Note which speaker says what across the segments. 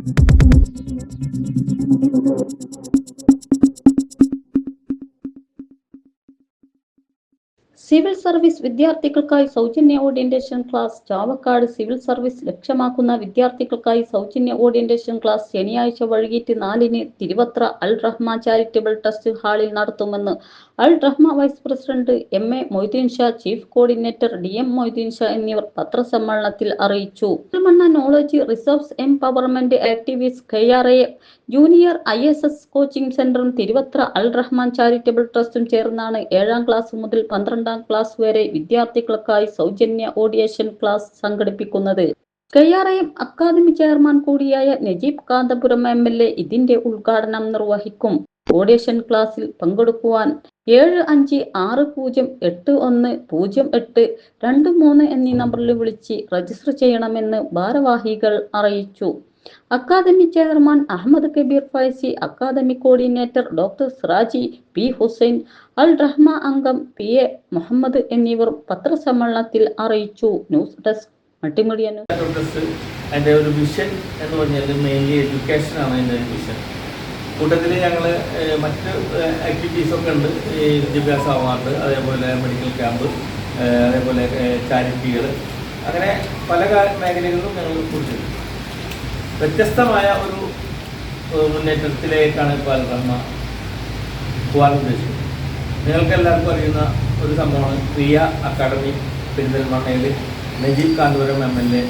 Speaker 1: Thank you. Civil service വിദ്യാർത്ഥികൾക്കായി സൗജന്യ orientation class Chavakkad civil service ലക്ഷ്യമാക്കുന്ന വിദ്യാർത്ഥികൾക്കായി സൗജന്യ ഓറിയന്റേഷൻ ക്ലാസ് ശനിയാഴ്ച വൈകിട്ട് നാലിന് തിരുവത്ര അൽ റഹ്മ ചാരിറ്റബിൾ ട്രസ്റ്റ് ഹാളിൽ നടത്തുമെന്ന് Al Rahma vice president M A Moideen Sha chief coordinator D M Moideen Sha എന്നിവർ പത്രസമ്മേളനത്തിൽ അറിയിച്ചു. Knowledge resource empowerment activist K R A junior I S S coaching സെന്ററും തിരുവത്ര അൽ റഹ്മാൻ ചാരിറ്റബിൾ ട്രസ്റ്റും ചേർന്നാണ് ഏഴാം ക്ലാസ് മുതൽ പന്ത്രണ്ടാം ക്ലാസ് വരെ വിദ്യാർത്ഥികൾക്കായി സൗജന്യ ഓഡിയേഷൻ ക്ലാസ് സംഘടിപ്പിക്കുന്നത്. K R M academy chairman കൂടിയായ Najeeb Kanthapuram M L A ഇതിന്റെ ഉദ്ഘാടനം നിർവഹിക്കും. ഓഡിയേഷൻ ക്ലാസ്സിൽ പങ്കെടുക്കുവാൻ ഏഴ് അഞ്ച് ആറ് പൂജ്യം എട്ട് ഒന്ന് പൂജ്യം എട്ട് രണ്ട് മൂന്ന് എന്നീ നമ്പറിൽ വിളിച്ച് രജിസ്റ്റർ ചെയ്യണമെന്ന് ഭാരവാഹികൾ അറിയിച്ചു. Academy chairman Ahmed Kabeer Faizy academy coordinator doctor Siraji P Hussain Al Rahma അംഗം പി എ മുഹമ്മദ് എന്നിവർ പത്രസമ്മേളനത്തിൽ അറിയിച്ചു. ന്യൂസ് ഡെസ്ക് മൾട്ടിമീഡിയ
Speaker 2: എന്റെ ഒരു വിഷൻ എന്ന് പറഞ്ഞാൽ മെയിൻലി എഡ്യൂക്കേഷനാണ് അതിന്റെ ഒരു വിഷൻ കൂട്ടത്തിൽ ഞങ്ങൾ മറ്റ് ആക്ടിവിറ്റീസൊക്കെ ഉണ്ട്. ഈ വിദ്യാഭ്യാസ അവാർഡ് അതേപോലെ മെഡിക്കൽ ക്യാമ്പ് അതേപോലെ ചാരിറ്റികൾ അങ്ങനെ പല മേഖലകളിലും ഞങ്ങൾ കുറിച്ചിട്ടുണ്ട്. വ്യത്യസ്തമായ ഒരു മുന്നേറ്റത്തിലേക്കാണ് ഇപ്പോൾ അൽറഹ്മ പോകാൻ ഉദ്ദേശിക്കുന്നത്. നിങ്ങൾക്ക് എല്ലാവർക്കും അറിയുന്ന ഒരു സംഭവമാണ് പ്രിയ അക്കാഡമി പെരിന്തൽമണ്ണയിൽ Najeeb Kanthapuram M L A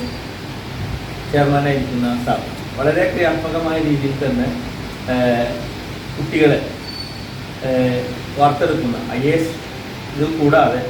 Speaker 2: ചെയർമാനായിരിക്കുന്ന സ്ഥാപനം വളരെ ക്രിയാത്മകമായ രീതിയിൽ തന്നെ കുട്ടികളെ വാർത്തെടുക്കുന്ന ഐ എസ് ഇത് കൂടാതെ